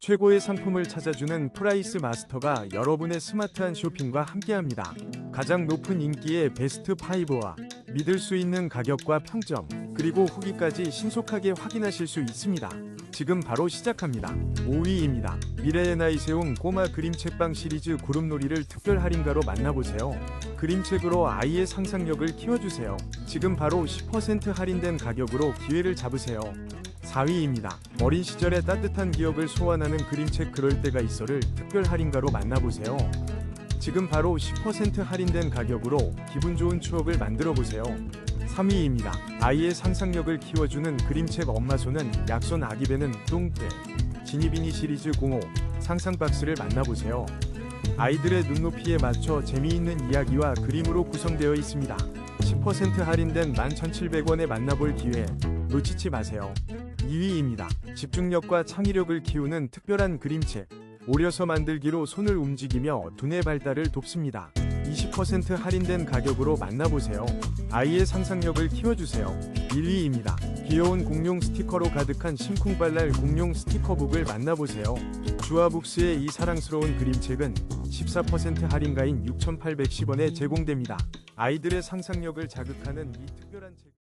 최고의 상품을 찾아주는 프라이스 마스터가 여러분의 스마트한 쇼핑과 함께합니다. 가장 높은 인기의 베스트 5와 믿을 수 있는 가격과 평점, 그리고 후기까지 신속하게 확인하실 수 있습니다. 지금 바로 시작합니다. 5위입니다. 미래의 나이 세운 꼬마 그림책방 시리즈 구름놀이를 특별 할인가로 만나보세요. 그림책으로 아이의 상상력을 키워주세요. 지금 바로 10% 할인된 가격으로 기회를 잡으세요. 4위입니다. 어린 시절의 따뜻한 기억을 소환하는 그림책 그럴 때가 있어를 특별 할인가로 만나보세요. 지금 바로 10% 할인된 가격으로 기분 좋은 추억을 만들어 보세요. 3위입니다. 아이의 상상력을 키워주는 그림책 엄마 손은 약손 아기 배는 똥배 지니비니 시리즈 05 상상 박스를 만나보세요. 아이들의 눈높이에 맞춰 재미있는 이야기와 그림으로 구성되어 있습니다. 10% 할인된 11,700원에 만나볼 기회 놓치지 마세요. 2위입니다. 집중력과 창의력을 키우는 특별한 그림책. 오려서 만들기로 손을 움직이며 두뇌 발달을 돕습니다. 20% 할인된 가격으로 만나보세요. 아이의 상상력을 키워주세요. 1위입니다. 귀여운 공룡 스티커로 가득한 심쿵발랄 공룡 스티커북을 만나보세요. 주아북스의 이 사랑스러운 그림책은 14% 할인가인 6,810원에 제공됩니다. 아이들의 상상력을 자극하는 이 특별한 책